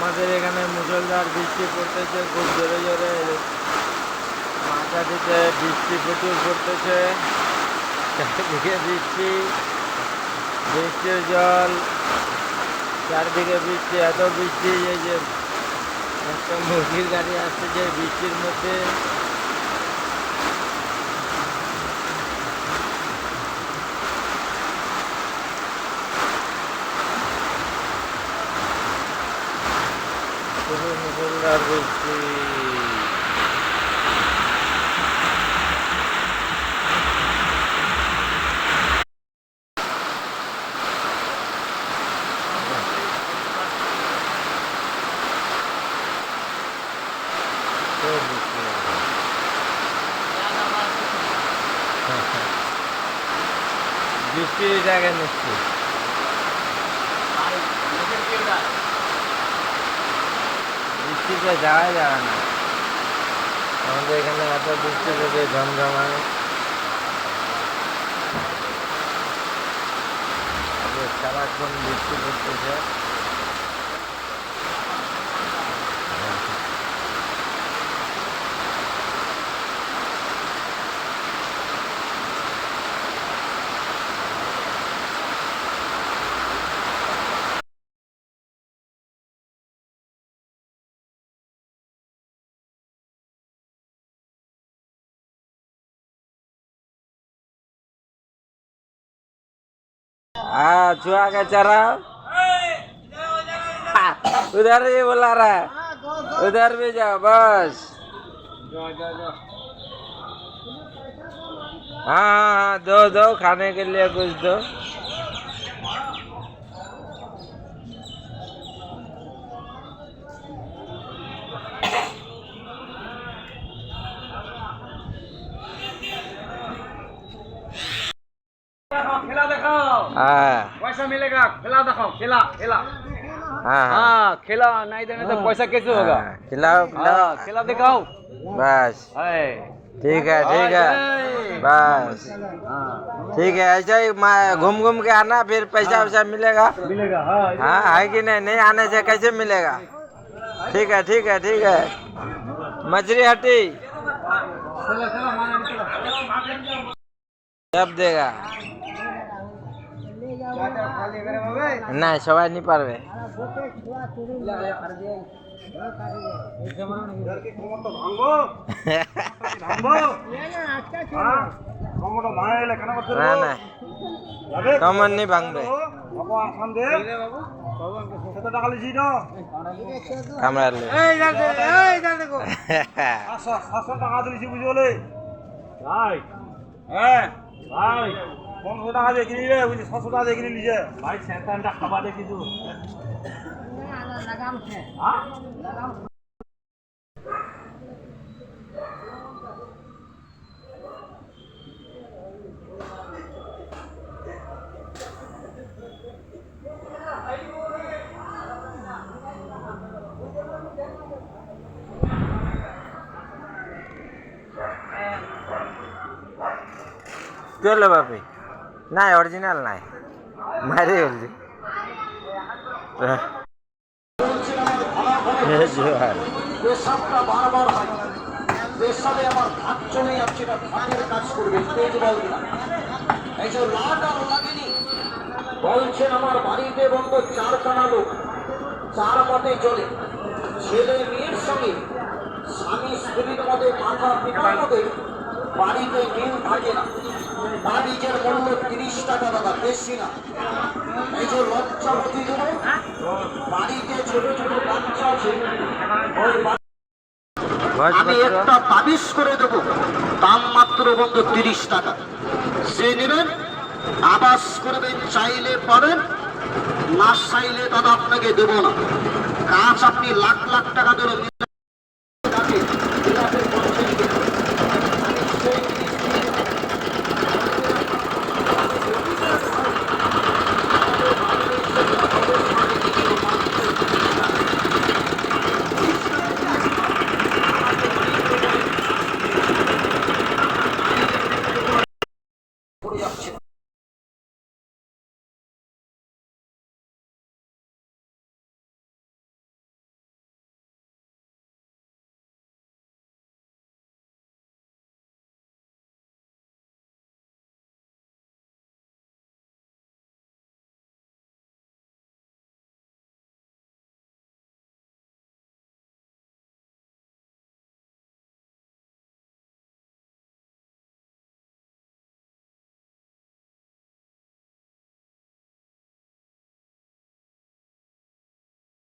আমাদের এখানে মুসলধার বৃষ্টি পড়তেছে, খুব জোরে জোরে। মাথাটিতে বৃষ্টি প্রচুর পড়তেছে। চারিদিকে বৃষ্টি, বৃষ্টির জল, চারদিকে বৃষ্টি, এত বৃষ্টি, এই যে একটা মুরগির গাড়ি আসতেছে বৃষ্টির মধ্যে। বৃষ্টি জায়গায় নিচ্ছি বৃষ্টিতে যাওয়া যাবে না। আমাদের এখানে এত বৃষ্টি থেকে ঝমঝমায় সারাক্ষণ বৃষ্টি পড়তেছে। हाँ चुहा के चराओ। हाँ, उधर भी बुला रहा है। उधर भी जाओ बस। हाँ हाँ हाँ दो दो खाने के लिए कुछ दो खेला दिखाओ हाँ पैसा मिलेगा खेला दिखाओ खेला खेला। हाँ हाँ। हाँ खेला नहीं देंगे तो पैसा कैसे होगा? हाँ, खिलाओ खिलाओ। हाँ खेला दिखाओ। बस। ठीक है ठीक है। बस। हाँ ठीक है ऐसा ही मा- घूम घूम के आना फिर पैसा वैसा मिलेगा। मिलेगा हाँ हाँ है। कि नहीं? नहीं आने से कैसे मिलेगा? ठीक है ठीक है ठीक है। मछली हटी। जब देगा। না সবাই নি পারবে। না না। কমন নি ভাঙবে। টাকা সাতশো দিয়েছি হ্যাঁ। ভাই পনেরোশো টাকা দিয়ে কিনি রে বুঝলি সাতশো টাকা দিয়ে কিনে নিছে ভাই স্যান্টানটা খাবার দেখি তো হ্যাঁ কি বাপি অরিজিনাল হয় বলছেন আমার বাড়িতে বন্ধ চারখানা লোক চার মতে চলে ছেলে মেয়ের সঙ্গে স্বামী স্ত্রীর মধ্যে মাথা পিতার মধ্যে বাড়িতে মিল থাকে না তাবিজের মূল্য তিরিশ টাকা দাদা বেশি না। এই যে লজ্জাবতী যুবক বাড়িতে ছোট ছোট বাচ্চা আছে। ওই আমি একটা তাবিজ করে দেবো। দাম মাত্র বন্ধ তিরিশ টাকা। সে নেবেন আবাস করবেন চাইলে পাবেন না চাইলে দাদা আপনাকে দেবো না। কাজ আপনি লাখ লাখ টাকা ধরে